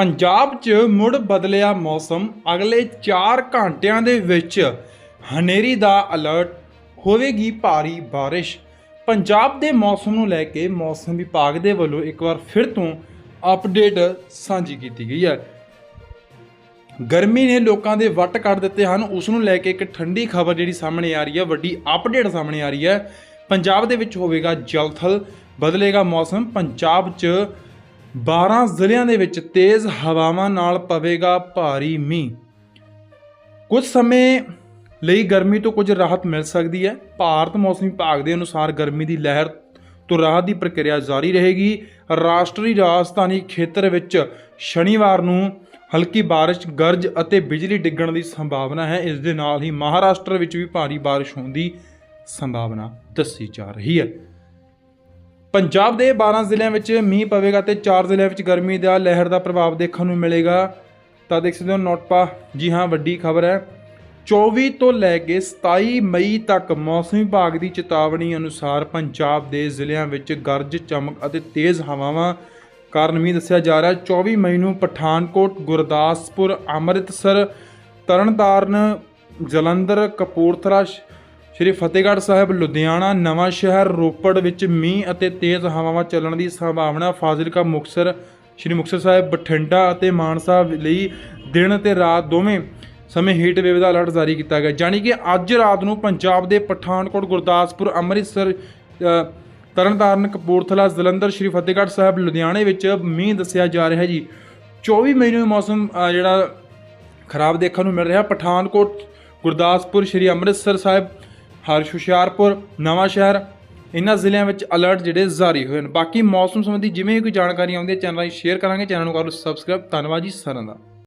ਪੰਜਾਬ 'ਚ ਮੁੜ ਬਦਲਿਆ ਮੌਸਮ ਅਗਲੇ 4 ਘੰਟਿਆਂ ਦੇ ਵਿੱਚ ਹਨੇਰੀ ਦਾ ਅਲਰਟ ਹੋਵੇਗੀ ਭਾਰੀ ਬਾਰਿਸ਼। ਪੰਜਾਬ ਦੇ ਮੌਸਮ ਨੂੰ ਲੈ ਕੇ ਮੌਸਮ ਵਿਭਾਗ ਦੇ ਵੱਲੋਂ ਇੱਕ ਵਾਰ ਫਿਰ ਤੋਂ ਅਪਡੇਟ ਸਾਂਝੀ ਕੀਤੀ ਗਈ ਹੈ। ਗਰਮੀ ਨੇ ਲੋਕਾਂ ਦੇ ਵੱਟ ਕੱਢ ਦਿੱਤੇ ਹਨ। ਉਸ ਨੂੰ ਲੈ ਕੇ ਇੱਕ ਠੰਡੀ ਖਬਰ ਜਿਹੜੀ ਸਾਹਮਣੇ ਆ ਰਹੀ ਹੈ, ਵੱਡੀ ਅਪਡੇਟ ਸਾਹਮਣੇ ਆ ਰਹੀ ਹੈ। ਪੰਜਾਬ ਦੇ ਵਿੱਚ ਹੋਵੇਗਾ ਜਲਥਲ, ਬਦਲੇਗਾ ਮੌਸਮ। ਪੰਜਾਬ 'ਚ 12 ਜ਼ਿਲ੍ਹਿਆਂ ਦੇ ਵਿੱਚ ਤੇਜ਼ ਹਵਾਵਾਂ ਨਾਲ ਪਵੇਗਾ ਭਾਰੀ ਮੀਂਹ। ਕੁਝ ਸਮੇਂ ਲਈ ਗਰਮੀ ਤੋਂ ਕੁਝ ਰਾਹਤ ਮਿਲ ਸਕਦੀ ਹੈ। ਭਾਰਤ ਮੌਸਮ ਵਿਭਾਗ ਦੇ ਅਨੁਸਾਰ ਗਰਮੀ ਦੀ ਲਹਿਰ ਤੋਂ ਰਾਹਤ ਦੀ ਪ੍ਰਕਿਰਿਆ ਜਾਰੀ ਰਹੇਗੀ। ਰਾਸ਼ਟਰੀ ਰਾਜਧਾਨੀ ਖੇਤਰ ਵਿੱਚ ਸ਼ਨੀਵਾਰ ਨੂੰ ਹਲਕੀ ਬਾਰਿਸ਼, ਗਰਜ ਅਤੇ ਬਿਜਲੀ ਡਿੱਗਣ ਦੀ ਸੰਭਾਵਨਾ ਹੈ। ਇਸ ਦੇ ਨਾਲ ਹੀ ਮਹਾਰਾਸ਼ਟਰ ਵਿੱਚ ਵੀ ਭਾਰੀ ਬਾਰਿਸ਼ ਹੋਣ ਦੀ ਸੰਭਾਵਨਾ ਦੱਸੀ ਜਾ ਰਹੀ ਹੈ। ਪੰਜਾਬ ਦੇ 12 ਜ਼ਿਲ੍ਹਿਆਂ ਵਿੱਚ ਮੀਂਹ ਪਵੇਗਾ ਤੇ 4 ਜ਼ਿਲ੍ਹਿਆਂ ਵਿੱਚ ਗਰਮੀ ਦਾ ਲਹਿਰ ਦਾ ਪ੍ਰਭਾਵ ਦੇਖਣ ਨੂੰ ਮਿਲੇਗਾ। ਤਾਂ ਦੇਖ ਸਕਦੇ ਹੋ ਨੋਟਪਾ। ਜੀ ਹਾਂ, ਵੱਡੀ ਖਬਰ ਹੈ। 24 ਤੋਂ ਲੈ ਕੇ 27 ਮਈ ਤੱਕ ਮੌਸਮ ਵਿਭਾਗ ਦੀ ਚੇਤਾਵਨੀ ਅਨੁਸਾਰ ਪੰਜਾਬ ਦੇ ਜ਼ਿਲ੍ਹਿਆਂ ਵਿੱਚ ਗਰਜ, ਚਮਕ ਅਤੇ ਤੇਜ਼ ਹਵਾਵਾਂ ਕਾਰਨ ਮੀਂਹ ਦੱਸਿਆ ਜਾ ਰਿਹਾ। ਹੈ 24 ਮਈ ਨੂੰ ਪਠਾਨਕੋਟ, ਗੁਰਦਾਸਪੁਰ, ਅੰਮ੍ਰਿਤਸਰ, ਤਰਨਤਾਰਨ, ਜਲੰਧਰ, ਕਪੂਰਥਲਾ ਸ਼੍ਰੀ ਫਤਿਹਗੜ੍ਹ ਸਾਹਿਬ, ਲੁਧਿਆਣਾ, ਨਵਾਂ ਸ਼ਹਿਰ, ਰੋਪੜ ਵਿੱਚ ਮੀਂਹ ਅਤੇ ਤੇਜ਼ ਹਵਾਵਾਂ ਚੱਲਣ ਦੀ ਸੰਭਾਵਨਾ ਫਾਜ਼ਿਲਕਾ ਮੁਕਤਸਰ, ਸ਼੍ਰੀ ਮੁਕਤਸਰ ਸਾਹਿਬ, ਬਠਿੰਡਾ ਅਤੇ ਮਾਨਸਾ ਲਈ ਦਿਨ ਤੇ ਰਾਤ ਦੋਵੇਂ ਸਮੇਂ ਹੀਟ ਵੇਵ ਦਾ ਅਲਰਟ ਜਾਰੀ ਕੀਤਾ ਗਿਆ। ਜਾਣੀ ਕਿ ਅੱਜ ਰਾਤ ਨੂੰ ਪੰਜਾਬ ਦੇ ਪਠਾਨਕੋਟ, ਗੁਰਦਾਸਪੁਰ, ਅੰਮ੍ਰਿਤਸਰ ਤਰਨਤਾਰਨ, ਕਪੂਰਥਲਾ, ਜਲੰਧਰ, ਸ਼੍ਰੀ ਫਤਿਹਗੜ੍ਹ ਸਾਹਿਬ, ਲੁਧਿਆਣੇ ਵਿੱਚ ਮੀਂਹ ਦੱਸਿਆ ਜਾ ਰਿਹਾ ਜੀ। 24 ਮਈ ਨੂੰ ਮੌਸਮ ਜਿਹੜਾ ਖਰਾਬ ਦੇਖਣ ਨੂੰ ਮਿਲ ਰਿਹਾ। ਪਠਾਨਕੋਟ, ਗੁਰਦਾਸਪੁਰ, ਸ਼੍ਰੀ ਅੰਮ੍ਰਿਤਸਰ ਸਾਹਿਬ ਹਰਸ਼ ਹੁਸ਼ਿਆਰਪੁਰ, ਨਵਾਂ ਸ਼ਹਿਰ, ਇਹਨਾਂ ਜ਼ਿਲ੍ਹਿਆਂ ਵਿੱਚ ਅਲਰਟ ਜਿਹੜੇ ਜਾਰੀ ਹੋਏ ਹਨ। ਬਾਕੀ ਮੌਸਮ ਸੰਬੰਧੀ ਜਿਵੇਂ ਵੀ ਕੋਈ ਜਾਣਕਾਰੀ ਆਉਂਦੀ ਹੈ ਚੈਨਲ ਰਾਹੀਂ ਸ਼ੇਅਰ ਕਰਾਂਗੇ। ਚੈਨਲ ਨੂੰ ਕਰੋ ਸਬਸਕ੍ਰਾਈਬ ਧੰਨਵਾਦ ਜੀ ਸਾਰਿਆਂ ਦਾ।